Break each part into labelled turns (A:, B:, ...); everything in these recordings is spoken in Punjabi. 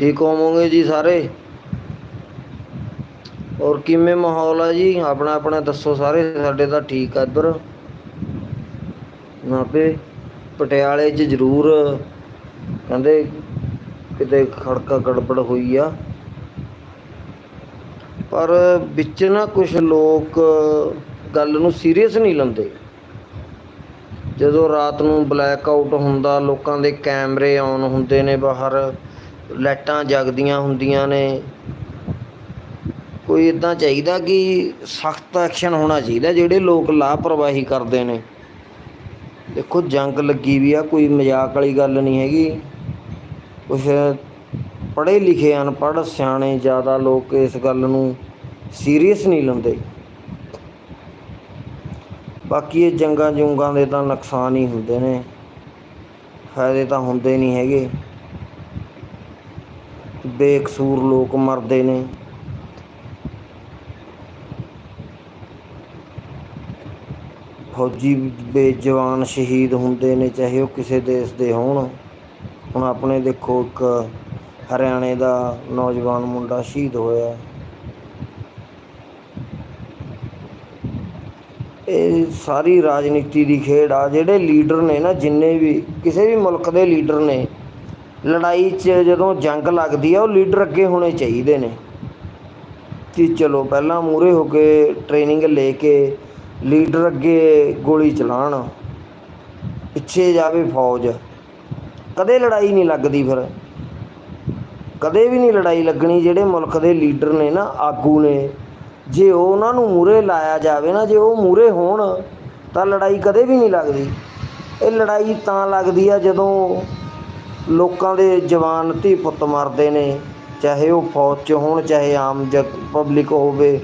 A: ਠੀਕ ਹੋਵੋਗੇ ਜੀ ਸਾਰੇ। ਔਰ ਕਿਵੇਂ ਮਾਹੌਲ ਆ ਜੀ? ਆਪਣਾ ਆਪਣਾ ਦੱਸੋ ਸਾਰੇ, ਸਾਡੇ ਤਾਂ ਠੀਕ ਆ ਇੱਧਰ। ਨਾਪੇ ਪਟਿਆਲੇ 'ਚ ਜ਼ਰੂਰ ਕਹਿੰਦੇ ਕਿਤੇ ਖੜਕਾ ਗੜਬੜ ਹੋਈ ਆ। ਪਰ ਵਿੱਚ ਨਾ ਕੁਝ ਲੋਕ ਗੱਲ ਨੂੰ ਸੀਰੀਅਸ ਨਹੀਂ ਲੈਂਦੇ। ਜਦੋਂ ਰਾਤ ਨੂੰ ਬਲੈਕ ਆਊਟ ਹੁੰਦਾ, ਲੋਕਾਂ ਦੇ ਕੈਮਰੇ ਆਨ ਹੁੰਦੇ ਨੇ ਬਾਹਰ। ਲਾਈਟਾਂ ਜਗਦੀਆਂ ਹੁੰਦੀਆਂ ਨੇ। ਕੋਈ ਇਦਾਂ ਚਾਹੀਦਾ ਕਿ ਸਖਤ ਐਕਸ਼ਨ ਹੋਣਾ ਚਾਹੀਦਾ, ਜਿਹੜੇ ਲੋਕ ਲਾਪਰਵਾਹੀ ਕਰਦੇ ਨੇ। ਦੇਖੋ, ਜੰਗ ਲੱਗੀ ਵੀ ਆ, ਕੋਈ ਮਜ਼ਾਕ ਵਾਲੀ ਗੱਲ ਨਹੀਂ ਹੈਗੀ। ਕੁਛ ਪੜ੍ਹੇ ਲਿਖੇ ਅਨਪੜ੍ਹ ਸਿਆਣੇ ਜ਼ਿਆਦਾ ਲੋਕ ਇਸ ਗੱਲ ਨੂੰ ਸੀਰੀਅਸ ਨਹੀਂ ਲੈਂਦੇ। ਬਾਕੀ ਇਹ ਜੰਗਾਂ ਜੁੰਗਾਂ ਦੇ ਤਾਂ ਨੁਕਸਾਨ ਹੀ ਹੁੰਦੇ ਨੇ। ਫਾਇਦੇ ਤਾਂ ਹੁੰਦੇ ਨਹੀਂ ਹੈਗੇ। ਬੇਕਸੂਰ ਲੋਕ ਮਰਦੇ ਨੇ। ਫੌਜੀ ਬੇਜਵਾਨ ਸ਼ਹੀਦ ਹੁੰਦੇ ਨੇ, ਚਾਹੇ ਉਹ ਕਿਸੇ ਦੇਸ਼ ਦੇ ਹੋਣ। ਹੁਣ ਆਪਣੇ ਦੇਖੋ ਇੱਕ ਹਰਿਆਣੇ ਦਾ ਨੌਜਵਾਨ ਮੁੰਡਾ ਸ਼ਹੀਦ ਹੋਇਆ। ਇਹ ਸਾਰੀ ਰਾਜਨੀਤੀ ਦੀ ਖੇਡ ਆ, ਜਿਹੜੇ ਲੀਡਰ ਨੇ ਨਾ, ਜਿੰਨੇ ਵੀ, ਕਿਸੇ ਵੀ ਮੁਲਕ ਦੇ ਲੀਡਰ ਨੇ ਲੜਾਈ 'ਚ ਜਦੋਂ ਜੰਗ ਲੱਗਦੀ ਆ, ਉਹ ਲੀਡਰ ਅੱਗੇ ਹੋਣੇ ਚਾਹੀਦੇ ਨੇ। ਕਿ ਚਲੋ, ਪਹਿਲਾਂ ਮੂਰੇ ਹੋ ਕੇ ਟ੍ਰੇਨਿੰਗ ਲੈ ਕੇ ਲੀਡਰ ਅੱਗੇ ਗੋਲੀ ਚਲਾਣ ਪਿੱਛੇ ਜਾਵੇ ਫੌਜ। ਕਦੇ ਲੜਾਈ ਨਹੀਂ ਲੱਗਦੀ ਫਿਰ। ਕਦੇ ਵੀ ਨਹੀਂ ਲੜਾਈ ਲੱਗਣੀ, ਜਿਹੜੇ ਮੁਲਕ ਦੇ ਲੀਡਰ ਨੇ ਨਾ, ਆਗੂ ਨੇ। ਜੇ ਉਹਨਾਂ ਨੂੰ ਮੂਰੇ ਲਾਇਆ ਜਾਵੇ ਨਾ, ਜੇ ਉਹ ਮੂਰੇ ਹੋਣ, ਤਾਂ ਲੜਾਈ ਕਦੇ ਵੀ ਨਹੀਂ ਲੱਗਦੀ। ਇਹ ਲੜਾਈ ਤਾਂ ਲੱਗਦੀ ਆ ਜਦੋਂ ਲੋਕਾਂ ਦੇ ਜਵਾਨ ਧੀ ਪੁੱਤ ਮਰਦੇ ਨੇ, ਚਾਹੇ ਉਹ ਫੌਜ 'ਚ ਹੋਣ, ਚਾਹੇ ਆਮ ਜ ਪਬਲਿਕ ਹੋਵੇ,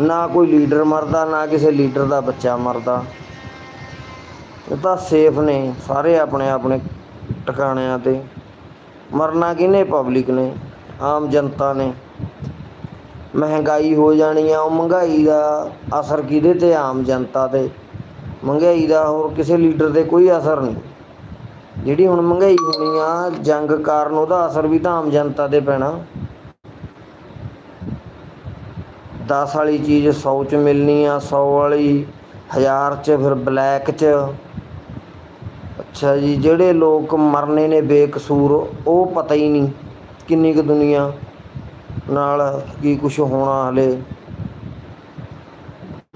A: ਨਾ ਕੋਈ ਲੀਡਰ ਮਰਦਾ, ਨਾ ਕਿਸੇ ਲੀਡਰ ਦਾ ਬੱਚਾ ਮਰਦਾ। ਇਹ ਤਾਂ ਸੇਫ ਨੇ, ਸਾਰੇ ਆਪਣੇ ਆਪਣੇ ਟਿਕਾਣਿਆਂ ਤੇ। ਮਰਨਾ ਕਿਹਨੇ ਪਬਲਿਕ ਨੇ? ਆਮ ਜਨਤਾ ਨੇ। ਮਹਿੰਗਾਈ ਹੋ ਜਾਣੀ ਆ, ਉਹ ਮਹਿੰਗਾਈ ਦਾ ਅਸਰ ਕਿਹਦੇ ਤੇ ਆਮ ਜਨਤਾ ਤੇ। ਮਹਿੰਗਾਈ ਦਾ ਹੋਰ ਕਿਸੇ ਲੀਡਰ ਤੇ ਕੋਈ ਅਸਰ ਨਹੀਂ। ਜਿਹੜੀ ਹੁਣ ਮਹਿੰਗਾਈ ਹੋਣੀ ਆ, ਜੰਗ ਕਾਰਨ ਉਹਦਾ ਅਸਰ ਵੀ ਤਾਂ ਆਮ ਜਨਤਾ ਤੇ ਪੈਣਾ। 10 ਵਾਲੀ ਚੀਜ਼ 100 ਚ ਮਿਲਣੀ ਆ 100 ਵਾਲੀ 1000 ਚ, ਫਿਰ ਬਲੈਕ ਚ। ਅੱਛਾ ਜੀ, ਜਿਹੜੇ ਲੋਕ ਮਰਨੇ ਨੇ ਬੇਕਸੂਰ, ਉਹ ਪਤਾ ਹੀ ਨਹੀਂ ਕਿੰਨੀ ਕੁ ਦੁਨੀਆ ਨਾਲ ਕੀ ਕੁਝ ਹੋਣਾ ਹਲੇ।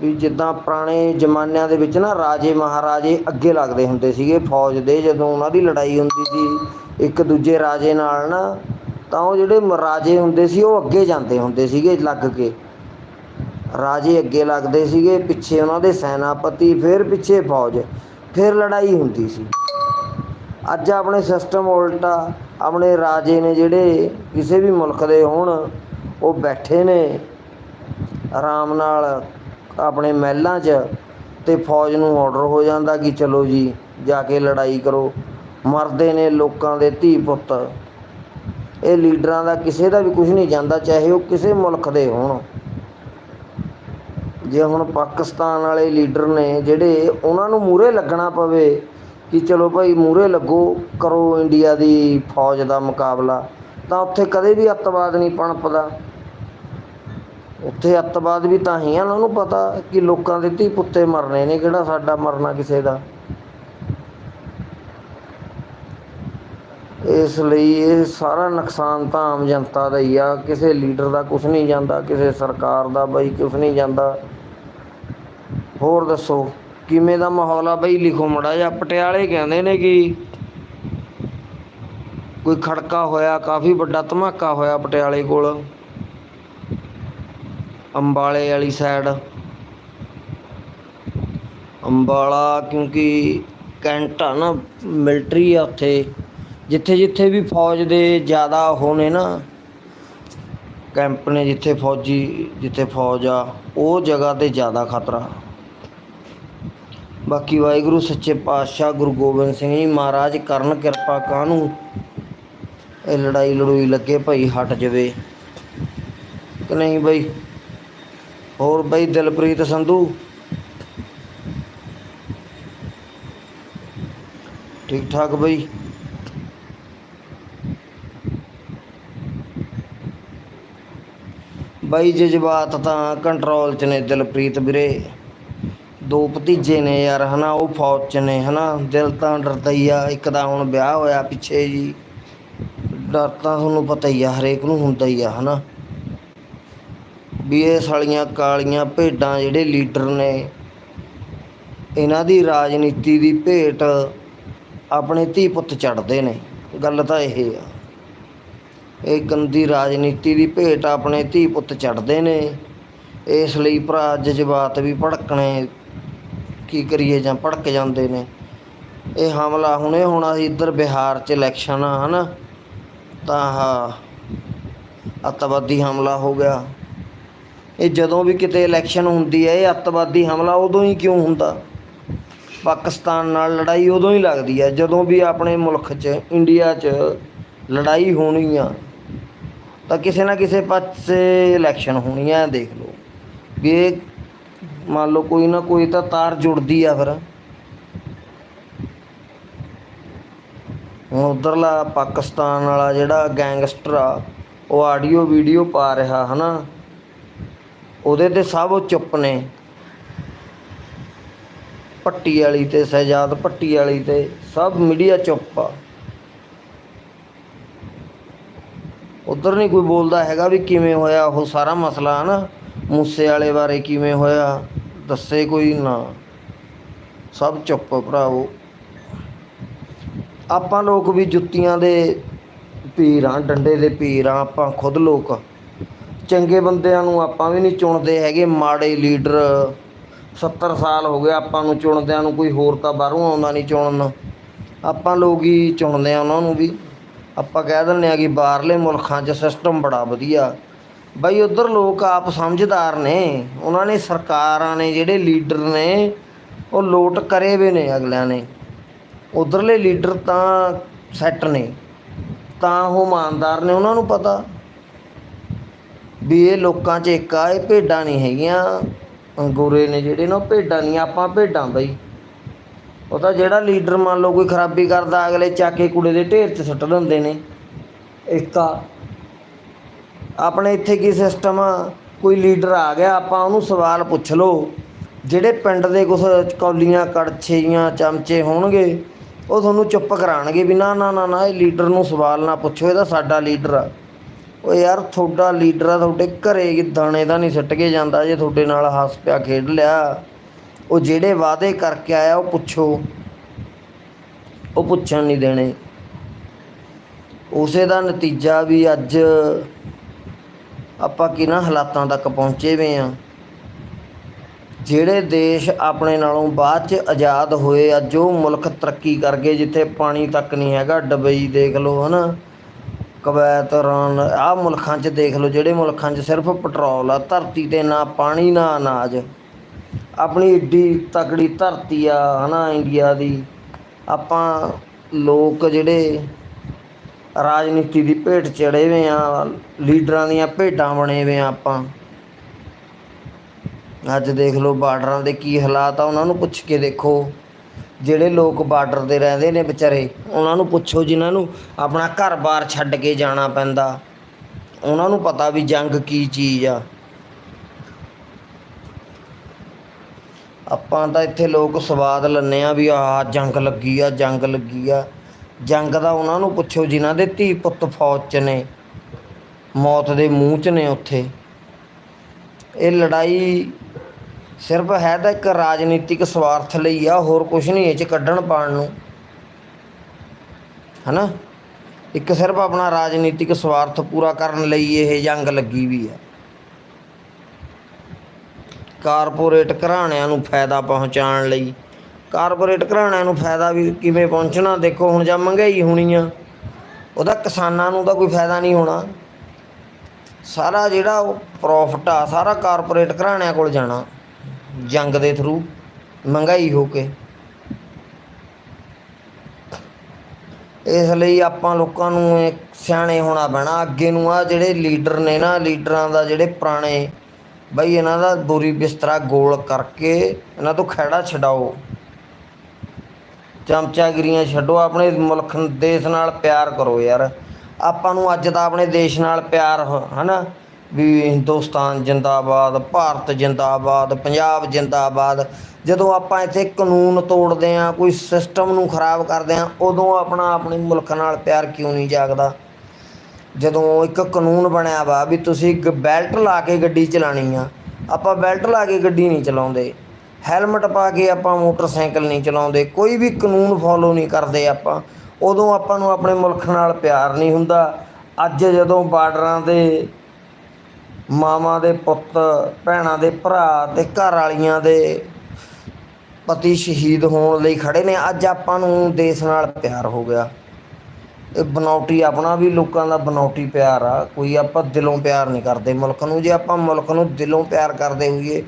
A: ਵੀ ਜਿੱਦਾਂ ਪੁਰਾਣੇ ਜ਼ਮਾਨਿਆਂ ਦੇ ਵਿੱਚ ਨਾ ਰਾਜੇ ਮਹਾਰਾਜੇ ਅੱਗੇ ਲੱਗਦੇ ਹੁੰਦੇ ਸੀਗੇ ਫੌਜ ਦੇ, ਜਦੋਂ ਉਹਨਾਂ ਦੀ ਲੜਾਈ ਹੁੰਦੀ ਸੀ, ਇੱਕ ਦੂਜੇ ਰਾਜੇ ਨਾਲ ਨਾ, ਤਾਂ ਉਹ ਜਿਹੜੇ ਰਾਜੇ ਹੁੰਦੇ ਸੀ, ਉਹ ਅੱਗੇ ਜਾਂਦੇ ਹੁੰਦੇ ਸੀਗੇ ਲੱਗ ਕੇ। ਰਾਜੇ ਅੱਗੇ ਲੱਗਦੇ ਸੀਗੇ, ਪਿੱਛੇ ਉਹਨਾਂ ਦੇ ਸੈਨਾਪਤੀ, ਫਿਰ ਪਿੱਛੇ ਫੌਜ, ਫਿਰ ਲੜਾਈ ਹੁੰਦੀ ਸੀ। ਅੱਜ ਆਪਣੇ ਸਿਸਟਮ ਉਲਟਾ, ਆਪਣੇ ਰਾਜੇ ਨੇ ਜਿਹੜੇ ਕਿਸੇ ਵੀ ਮੁਲਕ ਦੇ ਹੋਣ, ਉਹ ਬੈਠੇ ਨੇ, ਆਰਾਮ ਨਾਲ ਆਪਣੇ ਮਹਿਲਾਂ 'ਚ ਤੇ ਫੌਜ ਨੂੰ ਆਰਡਰ ਹੋ ਜਾਂਦਾ ਕਿ ਚਲੋ ਜੀ, ਜਾ ਕੇ ਲੜਾਈ ਕਰੋ। ਮਰਦੇ ਨੇ ਲੋਕਾਂ ਦੇ ਧੀ ਪੁੱਤ। ਇਹ ਲੀਡਰਾਂ ਦਾ ਕਿਸੇ ਦਾ ਵੀ ਕੁਝ ਨਹੀਂ ਜਾਂਦਾ, ਚਾਹੇ ਉਹ ਕਿਸੇ ਮੁਲਕ ਦੇ ਹੋਣ। ਜੇ ਹੁਣ ਪਾਕਿਸਤਾਨ ਵਾਲੇ ਲੀਡਰ ਨੇ ਜਿਹੜੇ ਉਹਨਾਂ ਨੂੰ ਮੂਰੇ ਲੱਗਣਾ ਪਵੇ ਕਿ ਚਲੋ ਭਾਈ ਮੂਰੇ ਲੱਗੋ, ਕਰੋ ਇੰਡੀਆ ਦੀ ਫੌਜ ਦਾ ਮੁਕਾਬਲਾ, ਤਾਂ ਉੱਥੇ ਕਦੇ ਵੀ ਅੱਤਵਾਦ ਨਹੀਂ ਪਣਪਦਾ। ਉੱਥੇ ਅੱਤਵਾਦ ਵੀ ਤਾਂ ਹੀ ਆ ਉਹਨਾਂ ਨੂੰ ਪਤਾ ਕਿ ਲੋਕਾਂ ਦੇ ਧੀ ਪੁੱਤੇ ਮਰਨੇ ਨੇ, ਕਿਹੜਾ ਸਾਡਾ ਮਰਨਾ ਕਿਸੇ ਦਾ। ਇਸ ਲਈ ਇਹ ਸਾਰਾ ਨੁਕਸਾਨ ਤਾਂ ਆਮ ਜਨਤਾ ਦਾ ਹੀ ਆ, ਕਿਸੇ ਲੀਡਰ ਦਾ ਕੁਝ ਨਹੀਂ ਜਾਂਦਾ, ਕਿਸੇ ਸਰਕਾਰ ਦਾ ਬਈ ਕੁਝ ਨਹੀਂ ਜਾਂਦਾ। ਹੋਰ ਦੱਸੋ, ਕਿਵੇਂ ਦਾ ਮਾਹੌਲ ਆ ਬਈ? ਲਿਖੋ ਮੜਾ ਜਿਹਾ, ਪਟਿਆਲੇ ਕਹਿੰਦੇ ਨੇ ਕਿ ਕੋਈ ਖੜਕਾ ਹੋਇਆ, ਕਾਫੀ ਵੱਡਾ ਧਮਾਕਾ ਹੋਇਆ ਪਟਿਆਲੇ ਕੋਲ। ਅੰਬਾਲੇ ਵਾਲੀ ਸਾਈਡ ਅੰਬਾਲਾ ਕਿਉਂਕਿ ਕੈਂਟ ਆ ਨਾ ਮਿਲਟਰੀ ਆ ਉੱਥੇ। ਜਿੱਥੇ ਜਿੱਥੇ ਵੀ ਫੌਜ ਦੇ ਜ਼ਿਆਦਾ ਹੋਣੇ ਨਾ ਕੈਂਪ ਨੇ ਜਿੱਥੇ ਫੌਜੀ, ਜਿੱਥੇ ਫੌਜ ਆ, ਉਹ ਜਗ੍ਹਾ ਤੇ ਜ਼ਿਆਦਾ ਖਤਰਾ। ਬਾਕੀ ਵਾਹਿਗੁਰੂ, ਸੱਚੇ ਪਾਤਸ਼ਾਹ ਗੁਰੂ ਗੋਬਿੰਦ ਸਿੰਘ ਜੀ ਮਹਾਰਾਜ, ਕਰਨ ਕਿਰਪਾ ਕਾਹਨੂੰ? ਇਹ ਲੜਾਈ ਲੜੂਈ ਲੱਗੇ ਭਾਈ ਹਟ ਜਵੇ। ਕਿ ਨਹੀਂ ਬਈ? ਹੋਰ ਬਈ ਦਿਲਪ੍ਰੀਤ ਸੰਧੂ। ਠੀਕ ਠਾਕ ਬਈ। ਬਾਈ ਜਜ਼ਬਾਤ ਤਾਂ ਕੰਟਰੋਲ 'ਚ ਨੇ ਦਿਲਪ੍ਰੀਤ ਵੀਰੇ। ਦੋ ਭਤੀਜੇ ਨੇ ਯਾਰ, ਹਨਾ, ਉਹ ਫੌਜ 'ਚ ਨੇ, ਹਨਾ। ਦਿਲ ਤਾਂ ਡਰਦਾ ਹੀ ਆ, ਇੱਕ ਦਾ ਹੁਣ ਵਿਆਹ ਹੋਇਆ ਪਿੱਛੇ ਜੀ। ਡਰ ਤਾਂ ਤੁਹਾਨੂੰ ਪਤਾ ਹੀ ਆ, ਹਰੇਕ ਨੂੰ ਹੁੰਦਾ ਹੀ ਆ, ਹਨਾ। ਵੀ ਇਹ ਸਾਲੀਆਂ ਕਾਲੀਆਂ ਭੇਡਾਂ ਜਿਹੜੇ ਲੀਡਰ ਨੇ, ਇਹਨਾਂ ਦੀ ਰਾਜਨੀਤੀ ਦੀ ਭੇਟ ਆਪਣੇ ਧੀ ਪੁੱਤ ਚੜਦੇ ਨੇ। ਗੱਲ ਤਾਂ ਇਹ ਆ। ਇਹ ਗੰਦੀ ਰਾਜਨੀਤੀ ਦੀ ਭੇਟ ਆਪਣੇ ਧੀ ਪੁੱਤ ਚੜਦੇ ਨੇ। ਇਸ ਲਈ ਭਰਾ ਜਜ਼ਬਾਤ ਵੀ ਭੜਕਣੇ, ਕੀ ਕਰੀਏ ਜਾਂ ਭੜਕ ਜਾਂਦੇ ਨੇ। ਇਹ ਹਮਲਾ ਹੁਣੇ ਹੋਣਾ ਸੀ, ਇੱਧਰ ਬਿਹਾਰ 'ਚ ਇਲੈਕਸ਼ਨ ਆ, ਹਨਾ। ਤਾਂ ਆਹ ਅੱਤਵਾਦੀ ਹਮਲਾ ਹੋ ਗਿਆ। ਇਹ ਜਦੋਂ ਵੀ ਕਿਤੇ ਇਲੈਕਸ਼ਨ ਹੁੰਦੀ ਹੈ, ਇਹ ਅੱਤਵਾਦੀ ਹਮਲਾ ਉਦੋਂ ਹੀ ਕਿਉਂ ਹੁੰਦਾ? ਪਾਕਿਸਤਾਨ ਨਾਲ ਲੜਾਈ ਉਦੋਂ ਹੀ ਲੱਗਦੀ ਹੈ, ਜਦੋਂ ਵੀ ਆਪਣੇ ਮੁਲਕ 'ਚ, ਇੰਡੀਆ 'ਚ ਲੜਾਈ ਹੋਣੀ ਆ, ਤਾਂ ਕਿਸੇ ਨਾ ਕਿਸੇ ਪਾਸੇ ਇਲੈਕਸ਼ਨ ਹੋਣੀ ਆ ਦੇਖ ਲਓ। ਵੀ ਇਹ ਮੰਨ ਲਓ ਕੋਈ ਨਾ ਕੋਈ ਤਾਂ ਤਾਰ ਜੁੜਦੀ ਆ ਫਿਰ। ਹੁਣ ਉਧਰਲਾ ਪਾਕਿਸਤਾਨ ਵਾਲਾ ਜਿਹੜਾ ਗੈਂਗਸਟਰ ਆ, ਉਹ ਆਡੀਓ ਵੀਡੀਓ ਪਾ ਰਿਹਾ, ਹਨਾ? ਉਹਦੇ ਤੇ ਸਭ ਉਹ ਚੁੱਪ ਨੇ। ਪੱਟੀ ਵਾਲੀ ਤੇ ਸਹਿਜਾਦ ਪੱਟੀ ਵਾਲੀ ਤੇ ਸਭ ਮੀਡੀਆ ਚੁੱਪ ਆ। ਉਧਰ ਨਹੀਂ ਕੋਈ ਬੋਲਦਾ ਹੈਗਾ ਵੀ ਕਿਵੇਂ ਹੋਇਆ ਉਹ ਸਾਰਾ ਮਸਲਾ, ਹਨਾ? ਮੂਸੇ ਵਾਲੇ ਬਾਰੇ ਕਿਵੇਂ ਹੋਇਆ, ਦੱਸੇ ਕੋਈ ਨਾ। ਸਭ ਚੁੱਪ ਭਰਾਵੋ। ਆਪਾਂ ਲੋਕ ਵੀ ਜੁੱਤੀਆਂ ਦੇ ਪੀਰ ਆ, ਡੰਡੇ ਦੇ ਪੀਰ ਆ, ਆਪਾਂ ਖੁਦ ਲੋਕ। ਚੰਗੇ ਬੰਦਿਆਂ ਨੂੰ ਆਪਾਂ ਵੀ ਨਹੀਂ ਚੁਣਦੇ ਹੈਗੇ, ਮਾੜੇ ਲੀਡਰ 70 ਸਾਲ ਹੋ ਗਏ ਆਪਾਂ ਨੂੰ ਚੁਣਦਿਆਂ ਨੂੰ, ਕੋਈ ਹੋਰ ਤਾਂ ਬਾਹਰੋਂ ਆਉਂਦਾ ਨਹੀਂ ਚੁਣਨ। ਆਪਾਂ ਲੋਕ ਹੀ ਚੁਣਦੇ ਆ ਉਹਨਾਂ ਨੂੰ ਵੀ। ਆਪਾਂ ਕਹਿ ਦਿੰਦੇ ਆ ਕਿ ਬਾਹਰਲੇ ਮੁਲਕਾਂ 'ਚ ਸਿਸਟਮ ਬੜਾ ਵਧੀਆ। ਬਈ ਉਧਰ ਲੋਕ ਆਪ ਸਮਝਦਾਰ ਨੇ। ਉਹਨਾਂ ਨੇ ਸਰਕਾਰਾਂ ਨੇ, ਜਿਹੜੇ ਲੀਡਰ ਨੇ, ਉਹ ਲੋਟ ਕਰੇ ਵੇ ਨੇ ਅਗਲਿਆਂ ਨੇ। ਉਧਰਲੇ ਲੀਡਰ ਤਾਂ ਸੈੱਟ ਨੇ। ਤਾਂ ਉਹ ਇਮਾਨਦਾਰ ਨੇ, ਉਹਨਾਂ ਨੂੰ ਪਤਾ। ਵੀ ਇਹ ਲੋਕਾਂ 'ਚ ਇੱਕ ਆ, ਇਹ ਭੇਡਾਂ ਨਹੀਂ ਹੈਗੀਆਂ। ਗੋਰੇ ਨੇ ਜਿਹੜੇ ਨਾ, ਉਹ ਭੇਡਾਂ ਨਹੀਂ, ਆਪਾਂ ਭੇਡਾਂ ਬਈ। ਉਹ ਤਾਂ ਜਿਹੜਾ ਲੀਡਰ ਮੰਨ ਲਓ ਕੋਈ ਖਰਾਬੀ ਕਰਦਾ, ਅਗਲੇ ਚੱਕ ਕੇ ਕੂੜੇ ਦੇ ਢੇਰ 'ਚ ਸੁੱਟ ਦਿੰਦੇ ਨੇ। ਇੱਕ ਆ, ਆਪਣੇ ਇੱਥੇ ਕੀ ਸਿਸਟਮ ਆ? ਕੋਈ ਲੀਡਰ ਆ ਗਿਆ, ਆਪਾਂ ਉਹਨੂੰ ਸਵਾਲ ਪੁੱਛ ਲਓ। ਜਿਹੜੇ ਪਿੰਡ ਦੇ ਕੁਛ ਕੌਲੀਆਂ ਕੜਛੀਆਂ ਚਮਚੇ ਹੋਣਗੇ, ਉਹ ਤੁਹਾਨੂੰ ਚੁੱਪ ਕਰਾਣਗੇ ਵੀ ਨਾ ਨਾ ਨਾ ਨਾ, ਇਹ ਲੀਡਰ ਨੂੰ ਸਵਾਲ ਨਾ ਪੁੱਛੋ ਇਹਦਾ ਸਾਡਾ ਲੀਡਰ ਆ। ਉਹ ਯਾਰ ਤੁਹਾਡਾ ਲੀਡਰ ਆ, ਤੁਹਾਡੇ ਘਰੇ ਦਾਣੇ ਦਾ ਨਹੀਂ ਸਿੱਟ ਕੇ ਜਾਂਦਾ, ਜੇ ਤੁਹਾਡੇ ਨਾਲ ਹੱਸ ਪਿਆ ਖੇਡ ਲਿਆ। ਉਹ ਜਿਹੜੇ ਵਾਅਦੇ ਕਰਕੇ ਆਇਆ, ਉਹ ਪੁੱਛੋ। ਉਹ ਪੁੱਛਣ ਨਹੀਂ ਦੇਣੇ। ਉਸੇ ਦਾ ਨਤੀਜਾ ਵੀ ਅੱਜ ਆਪਾਂ ਕਿਹਨਾਂ ਹਾਲਾਤਾਂ ਤੱਕ ਪਹੁੰਚੇ ਵੇ ਆ। ਜਿਹੜੇ ਦੇਸ਼ ਆਪਣੇ ਨਾਲੋਂ ਬਾਅਦ ਚ ਆਜ਼ਾਦ ਹੋਏ ਅੱਜ ਉਹ ਮੁਲਕ ਤਰੱਕੀ ਕਰ ਗਏ, ਜਿੱਥੇ ਪਾਣੀ ਤੱਕ ਨਹੀਂ ਹੈਗਾ, ਡਬਈ ਦੇਖ ਲਓ, ਹਨਾ। ਕਵੈਤ ਰਨ ਆਹ ਮੁਲਕਾਂ 'ਚ ਦੇਖ ਲਓ, ਜਿਹੜੇ ਮੁਲਕਾਂ 'ਚ ਸਿਰਫ ਪੈਟਰੋਲ ਆ, ਧਰਤੀ ਤੇ ਨਾ ਪਾਣੀ, ਨਾ ਅਨਾਜ। ਆਪਣੀ ਏਡੀ ਤਕੜੀ ਧਰਤੀ ਆ, ਹਨਾ, ਇੰਡੀਆ ਦੀ। ਆਪਾਂ ਲੋਕ ਜਿਹੜੇ ਰਾਜਨੀਤੀ ਦੀ ਭੇਟ ਚੜੇ ਵੇ ਆ, ਲੀਡਰਾਂ ਦੀਆਂ ਭੇਟਾਂ ਬਣੇ ਵੇ ਆ ਆਪਾਂ। ਅੱਜ ਦੇਖ ਲਓ ਬਾਰਡਰਾਂ ਦੇ ਕੀ ਹਾਲਾਤ ਆ, ਉਹਨਾਂ ਨੂੰ ਪੁੱਛ ਕੇ ਦੇਖੋ। ਜਿਹੜੇ ਲੋਕ ਬਾਰਡਰ ਤੇ ਰਹਿੰਦੇ ਨੇ ਵਿਚਾਰੇ, ਉਹਨਾਂ ਨੂੰ ਪੁੱਛੋ ਜਿਨ੍ਹਾਂ ਨੂੰ ਆਪਣਾ ਘਰ-ਬਾਰ ਛੱਡ ਕੇ ਜਾਣਾ ਪੈਂਦਾ। ਉਹਨਾਂ ਨੂੰ ਪਤਾ ਵੀ ਜੰਗ ਕੀ ਚੀਜ਼ ਆ। ਆਪਾਂ ਤਾਂ ਇੱਥੇ ਲੋਕ ਸਵਾਦ ਲੈਂਦੇ ਆ ਵੀ ਆਹ ਜੰਗ ਲੱਗੀ ਆ, ਜੰਗ ਲੱਗੀ ਆ। ਜੰਗ ਦਾ ਉਹਨਾਂ ਨੂੰ ਪੁੱਛੋ ਜਿਨ੍ਹਾਂ ਦੇ ਧੀ ਪੁੱਤ ਫੌਜ 'ਚ ਨੇ, ਮੌਤ ਦੇ ਮੂੰਹ 'ਚ ਨੇ ਉੱਥੇ। ਇਹ ਲੜਾਈ ਸਿਰਫ ਹੈ ਤਾਂ ਇੱਕ ਰਾਜਨੀਤਿਕ ਸਵਾਰਥ ਲਈ ਆ, ਹੋਰ ਕੁਝ ਨਹੀਂ ਇਹ 'ਚ ਕੱਢਣ ਪਾਣ ਨੂੰ। ਹਨਾ? ਇੱਕ ਸਿਰਫ ਆਪਣਾ ਰਾਜਨੀਤਿਕ ਸਵਾਰਥ ਪੂਰਾ ਕਰਨ ਲਈ ਇਹ ਜੰਗ ਲੱਗੀ ਵੀ ਆ। ਕਾਰਪੋਰੇਟ ਘਰਾਣਿਆਂ ਨੂੰ ਫਾਇਦਾ ਪਹੁੰਚਾਉਣ ਲਈ। ਕਾਰਪੋਰੇਟ ਘਰਾਣਿਆਂ ਨੂੰ ਫਾਇਦਾ ਵੀ ਕਿਵੇਂ ਪਹੁੰਚਣਾ? ਦੇਖੋ, ਹੁਣ ਜਾਂ ਮਹਿੰਗਾਈ ਹੋਣੀ ਆ, ਉਹਦਾ ਕਿਸਾਨਾਂ ਨੂੰ ਤਾਂ ਕੋਈ ਫਾਇਦਾ ਨਹੀਂ ਹੋਣਾ। ਸਾਰਾ ਜਿਹੜਾ ਉਹ ਪ੍ਰੋਫਿਟ ਆ, ਸਾਰਾ ਕਾਰਪੋਰੇਟ ਘਰਾਣਿਆਂ ਕੋਲ ਜਾਣਾ। ਜੰਗ ਦੇ ਥਰੂ ਮਹਿੰਗਾਈ ਹੋ ਕੇ। ਇਸ ਲਈ ਆਪਾਂ ਲੋਕਾਂ ਨੂੰ ਸਿਆਣੇ ਹੋਣਾ ਪੈਣਾ, ਅੱਗੇ ਨੂੰ ਆ ਜਿਹੜੇ ਲੀਡਰ ਨੇ ਨਾ, ਲੀਡਰਾਂ ਦਾ ਜਿਹੜੇ ਪੁਰਾਣੇ ਬਈ ਇਹਨਾਂ ਦਾ ਬੋਰੀ ਬਿਸਤਰਾ ਗੋਲ ਕਰਕੇ ਇਹਨਾਂ ਤੋਂ ਖਹਿੜਾ ਛਡਾਓ। ਚਮਚਾਗਿਰੀਆਂ ਛੱਡੋ, ਆਪਣੇ ਮੁਲਕ ਦੇਸ਼ ਨਾਲ ਪਿਆਰ ਕਰੋ ਯਾਰ। ਆਪਾਂ ਨੂੰ ਅੱਜ ਤਾਂ ਆਪਣੇ ਦੇਸ਼ ਨਾਲ ਪਿਆਰ ਹਨਾ? ਵੀ ਹਿੰਦੁਸਤਾਨ ਜਿੰਦਾਬਾਦ, ਭਾਰਤ ਜਿੰਦਾਬਾਦ, ਪੰਜਾਬ ਜਿੰਦਾਬਾਦ, ਜਦੋਂ ਆਪਾਂ ਇੱਥੇ ਕਾਨੂੰਨ ਤੋੜਦੇ ਆਂ, ਕੋਈ ਸਿਸਟਮ ਨੂੰ ਖਰਾਬ ਕਰਦੇ ਆਂ, ਉਦੋਂ ਆਪਣਾ ਆਪਣੇ ਮੁਲਕ ਨਾਲ ਪਿਆਰ ਕਿਉਂ ਨਹੀਂ ਜਾਗਦਾ? ਜਦੋਂ ਇੱਕ ਕਾਨੂੰਨ ਬਣਿਆ ਵਾ ਵੀ ਤੁਸੀਂ ਬੈਲਟ ਲਾ ਕੇ ਗੱਡੀ ਚਲਾਣੀ ਆ, ਆਪਾਂ ਬੈਲਟ ਲਾ ਕੇ ਗੱਡੀ ਨਹੀਂ ਚਲਾਉਂਦੇ। ਹੈਲਮਟ ਪਾ ਕੇ ਆਪਾਂ ਮੋਟਰਸਾਈਕਲ ਨਹੀਂ ਚਲਾਉਂਦੇ, ਕੋਈ ਵੀ ਕਾਨੂੰਨ ਫੋਲੋ ਨਹੀਂ ਕਰਦੇ ਆਪਾਂ, ਉਦੋਂ ਆਪਾਂ ਨੂੰ ਆਪਣੇ ਮੁਲਕ ਨਾਲ ਪਿਆਰ ਨਹੀਂ ਹੁੰਦਾ। ਅੱਜ ਜਦੋਂ ਬਾਰਡਰਾਂ ਦੇ ਮਾਵਾਂ ਦੇ ਪੁੱਤ, ਭੈਣਾਂ ਦੇ ਭਰਾ ਤੇ ਘਰ ਵਾਲੀਆਂ ਦੇ ਪਤੀ ਸ਼ਹੀਦ ਹੋਣ ਲਈ ਖੜੇ ਨੇ। ਅੱਜ ਆਪਾਂ ਨੂੰ ਦੇਸ਼ ਨਾਲ ਪਿਆਰ ਹੋ ਗਿਆ। ਇਹ ਬਨੌਟੀ ਆਪਣਾ ਵੀ ਲੋਕਾਂ ਦਾ ਬਨੌਟੀ ਪਿਆਰ ਆ। ਕੋਈ ਆਪਾਂ ਦਿਲੋਂ ਪਿਆਰ ਨਹੀਂ ਕਰਦੇ ਮੁਲਕ ਨੂੰ। ਜੇ ਆਪਾਂ ਮੁਲਕ ਨੂੰ ਦਿਲੋਂ ਪਿਆਰ ਕਰਦੇ ਹੋਈਏ,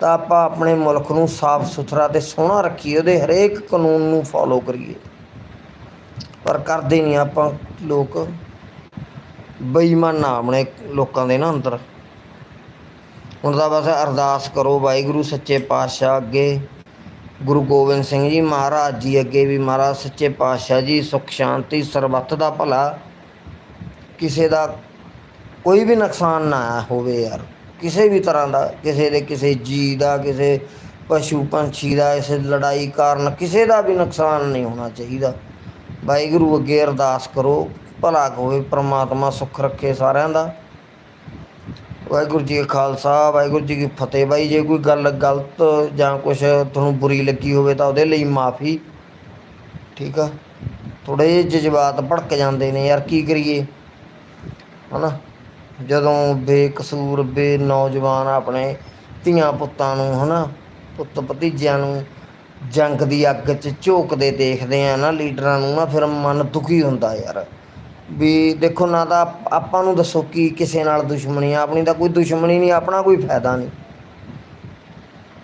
A: ਤਾਂ ਆਪਾਂ ਆਪਣੇ ਮੁਲਕ ਨੂੰ ਸਾਫ਼ ਸੁਥਰਾ ਤੇ ਸੋਹਣਾ ਰੱਖੀਏ। ਉਹਦੇ ਹਰੇਕ ਕਾਨੂੰਨ ਨੂੰ ਫੋਲੋ ਕਰੀਏ। ਪਰ ਕਰਦੇ ਨਹੀਂ ਆਪਾਂ ਲੋਕ। ਬੇਈਮਾਨ ਆਪਣੇ ਲੋਕਾਂ ਦੇ ਨਾ ਅੰਦਰ। ਹੁਣ ਤਾਂ ਬਸ ਅਰਦਾਸ ਕਰੋ ਵਾਹਿਗੁਰੂ ਸੱਚੇ ਪਾਤਸ਼ਾਹ ਅੱਗੇ। ਗੁਰੂ ਗੋਬਿੰਦ ਸਿੰਘ ਜੀ ਮਹਾਰਾਜ ਜੀ ਅੱਗੇ ਵੀ ਮਹਾਰਾਜ ਸੱਚੇ ਪਾਤਸ਼ਾਹ ਜੀ, ਸੁਖ, ਸ਼ਾਂਤੀ, ਸਰਬੱਤ ਦਾ ਭਲਾ। ਕਿਸੇ ਦਾ ਕੋਈ ਵੀ ਨੁਕਸਾਨ ਨਾ ਹੋਵੇ ਯਾਰ। ਕਿਸੇ ਵੀ ਤਰ੍ਹਾਂ ਦਾ, ਕਿਸੇ ਦੇ ਕਿਸੇ ਜੀ ਦਾ, ਕਿਸੇ ਪਸ਼ੂ ਪੰਛੀ ਦਾ, ਇਸ ਲੜਾਈ ਕਾਰਨ ਕਿਸੇ ਦਾ ਵੀ ਨੁਕਸਾਨ ਨਹੀਂ ਹੋਣਾ ਚਾਹੀਦਾ। ਵਾਹਿਗੁਰੂ ਅੱਗੇ ਅਰਦਾਸ ਕਰੋ, ਭਲਾ ਹੋਵੇ, ਪ੍ਰਮਾਤਮਾ ਸੁੱਖ ਰੱਖੇ ਸਾਰਿਆਂ ਦਾ। ਵਾਹਿਗੁਰੂ ਜੀ ਕਾ ਖਾਲਸਾ, ਵਾਹਿਗੁਰੂ ਜੀ ਕੀ ਫਤਿਹ ਬਾਈ, ਜੇ ਕੋਈ ਗੱਲ ਗਲਤ ਜਾਂ ਕੁਝ ਤੁਹਾਨੂੰ ਬੁਰੀ ਲੱਗੀ ਹੋਵੇ ਤਾਂ ਉਹਦੇ ਲਈ ਮਾਫੀ, ਠੀਕ ਆ? ਥੋੜੇ ਜਿਹੇ ਜਜ਼ਬਾਤ ਭੜਕ ਜਾਂਦੇ ਨੇ, ਯਾਰ ਕੀ ਕਰੀਏ? ਹਨਾ? ਜਦੋਂ ਬੇਕਸੂਰ ਬੇ ਨੌਜਵਾਨ ਆਪਣੇ ਧੀਆਂ ਪੁੱਤਾਂ ਨੂੰ, ਹਨਾ? ਪੁੱਤ ਭਤੀਜਿਆਂ ਨੂੰ ਜੰਗ ਦੀ ਅੱਗ 'ਚ ਝੋਕਦੇ ਦੇਖਦੇ ਆ ਨਾ ਲੀਡਰਾਂ ਨੂੰ, ਨਾ ਫਿਰ ਮਨ ਦੁਖੀ ਹੁੰਦਾ ਯਾਰ। ਵੀ ਦੇਖੋ ਨਾ ਤਾਂ ਆਪਾਂ ਨੂੰ ਦੱਸੋ ਕੀ ਕਿਸੇ ਨਾਲ ਦੁਸ਼ਮਣੀ ਆ। ਆਪਣੀ ਤਾਂ ਕੋਈ ਦੁਸ਼ਮਣੀ ਨਹੀਂ, ਆਪਣਾ ਕੋਈ ਫਾਇਦਾ ਨਹੀਂ।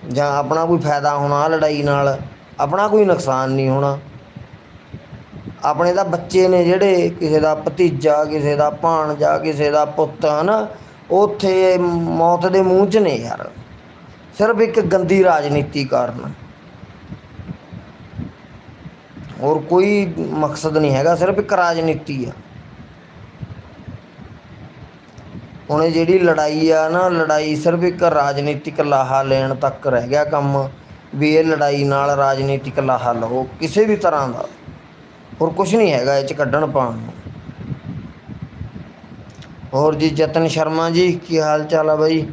A: ਜਾਂ ਆਪਣਾ ਕੋਈ ਫਾਇਦਾ ਹੋਣਾ ਲੜਾਈ ਨਾਲ, ਆਪਣਾ ਕੋਈ ਨੁਕਸਾਨ ਨਹੀਂ ਹੋਣਾ। ਆਪਣੇ ਤਾਂ ਬੱਚੇ ਨੇ ਜਿਹੜੇ ਕਿਸੇ ਦਾ ਭਤੀਜਾ, ਕਿਸੇ ਦਾ ਭਾਣਜਾ, ਕਿਸੇ ਦਾ ਪੁੱਤ, ਹਨਾ, ਉੱਥੇ ਮੌਤ ਦੇ ਮੂੰਹ 'ਚ ਨੇ ਯਾਰ। ਸਿਰਫ ਇੱਕ ਗੰਦੀ ਰਾਜਨੀਤੀ ਕਾਰਨ। ਹੋਰ ਕੋਈ ਮਕਸਦ ਨਹੀਂ ਹੈਗਾ, ਸਿਰਫ ਇੱਕ ਰਾਜਨੀਤੀ ਆ। ਹੁਣ ਇਹ ਜਿਹੜੀ ਲੜਾਈ ਆ ਨਾ, ਲੜਾਈ ਸਿਰਫ ਇੱਕ ਰਾਜਨੀਤਿਕ ਲਾਹਾ ਲੈਣ ਤੱਕ ਰਹਿ ਗਿਆ ਕੰਮ, ਵੀ ਇਹ ਲੜਾਈ ਨਾਲ ਰਾਜਨੀਤਿਕ ਲਾਹਾ ਲਓ, ਕਿਸੇ ਵੀ ਤਰ੍ਹਾਂ ਦਾ। ਹੋਰ ਕੁਝ ਨਹੀਂ ਹੈਗਾ ਇਹ ਚ ਕੱਢਣ ਪਾਉਣ ਨੂੰ। ਹੋਰ ਜੀ, ਜਤਨ ਸ਼ਰਮਾ ਜੀ, ਕੀ ਹਾਲ ਚਾਲ ਆ ਬਾਈ?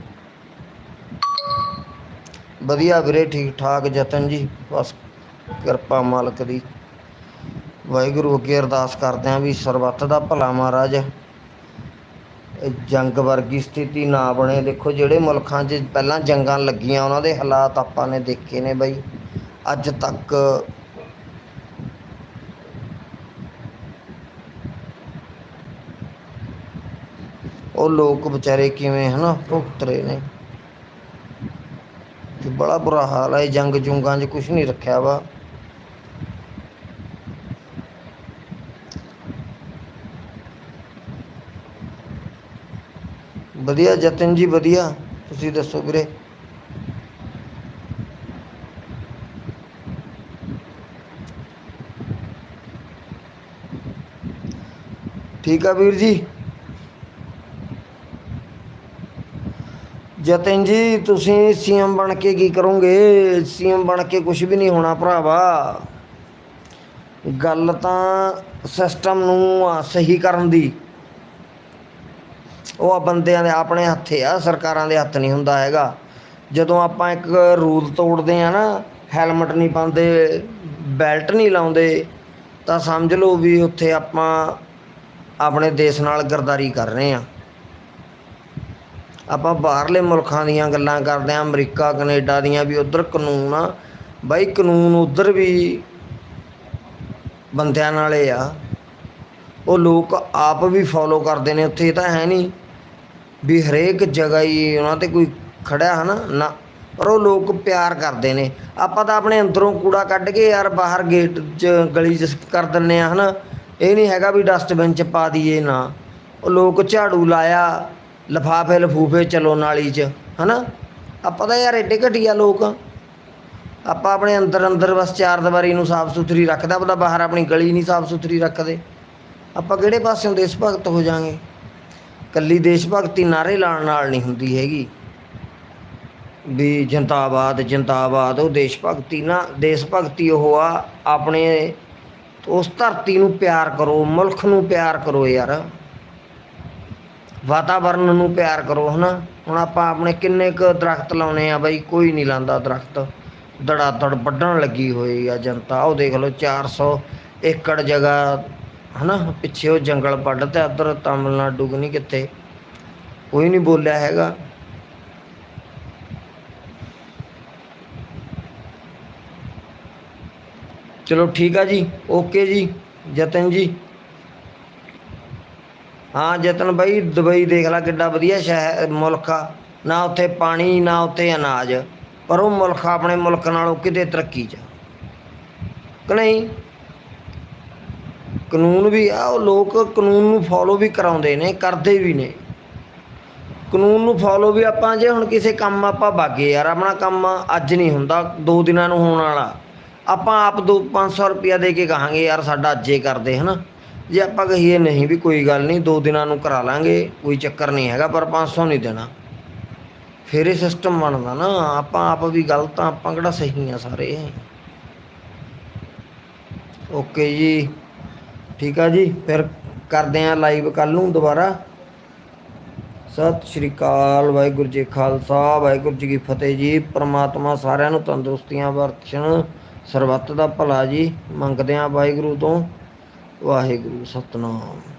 A: ਵਧੀਆ ਵੀਰੇ ਠੀਕ ਠਾਕ ਜਤਨ ਜੀ, ਬਸ ਕਿਰਪਾ ਮਾਲਕ ਦੀ। ਵਾਹਿਗੁਰੂ ਅੱਗੇ ਅਰਦਾਸ ਕਰਦੇ ਆਂ ਵੀ ਸਰਬੱਤ ਦਾ ਭਲਾ ਮਹਾਰਾਜ ਜੰਗ ਵਰਗੀ ਸਥਿਤੀ ਨਾ ਬਣੇ। ਦੇਖੋ ਜਿਹੜੇ ਮੁਲਕਾਂ 'ਚ ਪਹਿਲਾਂ ਜੰਗਾਂ ਲੱਗੀਆਂ, ਉਹਨਾਂ ਦੇ ਹਾਲਾਤ ਆਪਾਂ ਨੇ ਦੇਖੇ ਨੇ ਬਈ। ਅੱਜ ਤੱਕ ਉਹ ਲੋਕ ਵਿਚਾਰੇ ਕਿਵੇਂ ਹਨਾ ਭੁਗਤ ਰਹੇ ਨੇ। ਕਿ ਬੜਾ ਬੁਰਾ ਹਾਲ ਹੈ ਜੰਗ ਜੁੰਗਾਂ 'ਚ ਕੁਝ ਨਹੀਂ ਰੱਖਿਆ ਵਾ। ਵਧੀਆ ਜਤਨ ਜੀ ਵਧੀਆ। ਤੁਸੀਂ ਦੱਸੋ ਵੀਰੇ। ਠੀਕ ਆ ਵੀਰ ਜੀ। ਜਤਨ ਜੀ, ਤੁਸੀਂ ਸੀਐਮ ਬਣ ਕੇ ਕੀ ਕਰੋਗੇ? ਸੀਐਮ ਬਣ ਕੇ ਕੁਝ ਵੀ ਨਹੀਂ ਹੋਣਾ ਭਰਾਵਾ। ਗੱਲ ਤਾਂ ਸਿਸਟਮ ਨੂੰ ਆ ਸਹੀ ਕਰਨ ਦੀ। ਉਹ ਬੰਦਿਆਂ ਦੇ ਆਪਣੇ ਹੱਥੇ ਆ, ਸਰਕਾਰਾਂ ਦੇ ਹੱਥ ਨਹੀਂ ਹੁੰਦਾ ਹੈਗਾ। ਜਦੋਂ ਆਪਾਂ ਇੱਕ ਰੂਲ ਤੋੜਦੇ ਆ ਨਾ, ਹੈਲਮਟ ਨਹੀਂ ਪਾਉਂਦੇ, ਬੈਲਟ ਨਹੀਂ ਲਾਉਂਦੇ, ਤਾਂ ਸਮਝ ਲਓ ਵੀ ਉੱਥੇ ਆਪਾਂ ਆਪਣੇ ਦੇਸ਼ ਨਾਲ ਗਰਦਾਰੀ ਕਰ ਰਹੇ ਆ। ਆਪਾਂ ਬਾਹਰਲੇ ਮੁਲਕਾਂ ਦੀਆਂ ਗੱਲਾਂ ਕਰਦੇ ਆ, ਅਮਰੀਕਾ, ਕੈਨੇਡਾ ਦੀਆਂ ਵੀ ਉਧਰ ਕਾਨੂੰਨ ਆ। ਬਾਈ ਕਾਨੂੰਨ ਉਧਰ ਵੀ ਬੰਦਿਆਂ ਨਾਲੇ ਆ। ਉਹ ਲੋਕ ਆਪ ਵੀ ਫੋਲੋ ਕਰਦੇ ਨੇ, ਉੱਥੇ ਤਾਂ ਹੈ ਨਹੀਂ। ਵੀ ਹਰੇਕ ਜਗ੍ਹਾ ਹੀ ਉਹਨਾਂ ਤੇ ਕੋਈ ਖੜਿਆ ਹੈ ਨਾ। ਨਾ ਪਰ ਉਹ ਲੋਕ ਪਿਆਰ ਕਰਦੇ ਨੇ। ਆਪਾਂ ਤਾਂ ਆਪਣੇ ਅੰਦਰੋਂ ਕੂੜਾ ਕੱਢ ਕੇ ਯਾਰ ਬਾਹਰ ਗੇਟ 'ਚ ਗਲੀ 'ਚ ਕਰ ਦਿੰਨੇ ਆ ਹਨਾ। ਇਹ ਨਹੀਂ ਹੈਗਾ ਵੀ ਡਸਟਬਿਨ 'ਚ ਪਾ ਦਈਏ ਨਾ। ਉਹ ਲੋਕ ਝਾੜੂ ਲਾਇਆ, ਲਫਾਫੇ ਲਫੂਫੇ ਚਲੋ ਨਾਲੀ 'ਚ, ਹਨਾ। ਆਪਾਂ ਤਾਂ ਯਾਰ ਏਡੇ ਘਟੀਆ ਲੋਕ ਆਪਾਂ ਆਪਣੇ ਅੰਦਰ ਅੰਦਰ ਬਸ ਚਾਰ ਦੀਵਾਰੀ ਨੂੰ ਸਾਫ਼ ਸੁਥਰੀ ਰੱਖਦਾ ਆਪਦਾ ਬਾਹਰ ਆਪਣੀ ਗਲੀ ਨਹੀਂ ਸਾਫ਼ ਸੁਥਰੀ ਰੱਖਦੇ। ਆਪਾਂ ਕਿਹੜੇ ਪਾਸਿਓਂ ਦੇਸ਼ ਭਗਤ ਹੋ ਜਾਾਂਗੇ? ਕੱਲੀ ਦੇਸ਼ ਭਗਤੀ ਨਾਰੇ ਲਾਉਣ ਨਾਲ ਨਹੀਂ ਹੁੰਦੀ ਹੈਗੀ। ਵੀ ਜਨਤਾਵਾਦ ਜਨਤਾਵਾਦ, ਉਹ ਦੇਸ਼ ਭਗਤੀ ਨਾ, ਦੇਸ਼ ਭਗਤੀ ਉਹ ਆ, ਆਪਣੇ ਉਸ ਧਰਤੀ ਨੂੰ ਪਿਆਰ ਕਰੋ, ਮੁਲਕ ਨੂੰ ਪਿਆਰ ਕਰੋ ਯਾਰ। ਵਾਤਾਵਰਨ ਨੂੰ ਪਿਆਰ ਕਰੋ, ਹਨਾ? ਹੁਣ ਆਪਾਂ ਆਪਣੇ ਕਿੰਨੇ ਕੁ ਦਰਖਤ ਲਾਉਨੇ ਆ ਬਾਈ, ਕੋਈ ਨਹੀਂ ਲਾਂਦਾ ਦਰਖਤ। ਦੜਾ ਦੜ ਵੱਢਣ ਲੱਗੀ ਹੋਈ ਆ ਜਨਤਾ। ਉਹ ਦੇਖ ਲਓ 400 ਏਕੜ ਜਗ੍ਹਾ ਹਨਾ, ਪਿੱਛੇ ਉਹ ਜੰਗਲ ਵੱਢ ਤੇ ਉਧਰ ਤਾਮਿਲਨਾਡੂ ਨਹੀਂ ਕਿੱਥੇ ਕੋਈ ਨਹੀਂ ਬੋਲਿਆ ਹੈਗਾ। ਚਲੋ ਠੀਕ ਆ ਜੀ, ਓਕੇ ਜੀ ਜਤਨ ਜੀ। ਹਾਂ ਜਤਨ ਬਾਈ, ਦੁਬਈ ਦੇਖ ਲੈ ਕਿੱਡਾ ਵਧੀਆ ਸ਼ਹਿਰ, ਮੁਲਕ ਆ। ਨਾ ਉੱਥੇ ਪਾਣੀ, ਨਾ ਉੱਥੇ ਅਨਾਜ, ਪਰ ਉਹ ਮੁਲਕ ਆਪਣੇ ਮੁਲਕ ਨਾਲੋਂ ਕਿਤੇ ਤਰੱਕੀ 'ਚ ਕਿ ਨਹੀਂ? ਕਾਨੂੰਨ ਵੀ ਆ, ਉਹ ਲੋਕ ਕਾਨੂੰਨ ਨੂੰ ਫੋਲੋ ਵੀ ਕਰਾਉਂਦੇ ਨੇ, ਕਰਦੇ ਵੀ ਨੇ। ਕਾਨੂੰਨ ਨੂੰ ਫੋਲੋ ਵੀ ਆਪਾਂ ਜੇ ਹੁਣ ਕਿਸੇ ਕੰਮ ਆਪਾਂ ਬਾਗੇ ਯਾਰ, ਆਪਣਾ ਕੰਮ ਅੱਜ ਨਹੀਂ ਹੁੰਦਾ, ਦੋ ਦਿਨਾਂ ਨੂੰ ਹੋਣ ਵਾਲਾ। ਆਪਾਂ ਆਪ ਦੋ 500 ਰੁਪਿਆ ਦੇ ਕੇ ਕਹਾਂਗੇ, ਯਾਰ ਸਾਡਾ ਅੱਜੇ ਕਰਦੇ, ਹਨਾ। ਜੇ ਆਪਾਂ ਕਹੀਏ ਨਹੀਂ ਵੀ ਕੋਈ ਗੱਲ ਨਹੀਂ, ਦੋ ਦਿਨਾਂ ਨੂੰ ਕਰਾ ਲਾਂਗੇ, ਕੋਈ ਚੱਕਰ ਨਹੀਂ ਹੈਗਾ, ਪਰ 500 ਨਹੀਂ ਦੇਣਾ। ਫਿਰ ਇਹ ਸਿਸਟਮ ਬਣਦਾ ਨਾ, ਆਪਾਂ ਆਪ ਵੀ ਗਲਤ ਆ ਆਪਾਂ ਕਿਹੜਾ ਸਹੀ ਆ ਸਾਰੇ। ਓਕੇ ਜੀ। ਠੀਕ ਆ ਜੀ, ਫਿਰ ਕਰਦੇ ਆ ਲਾਈਵ ਕੱਲ ਨੂੰ ਦੁਬਾਰਾ। ਸਤਿ ਸ਼੍ਰੀ ਅਕਾਲ, ਵਾਹਿਗੁਰੂ ਜੀ ਖਾਲਸਾ, ਵਾਹਿਗੁਰੂ ਜੀ ਕੀ ਫਤਿਹ ਜੀ। ਪ੍ਰਮਾਤਮਾ ਸਾਰਿਆਂ ਨੂੰ ਤੰਦਰੁਸਤੀਆਂ ਬਖਸ਼ਣ। ਸਰਬੱਤ ਦਾ ਭਲਾ ਜੀ, ਮੰਗਦੇ ਆ ਵਾਹਿਗੁਰੂ ਤੋਂ। ਵਾਹਿਗੁਰੂ ਸਤਨਾਮ।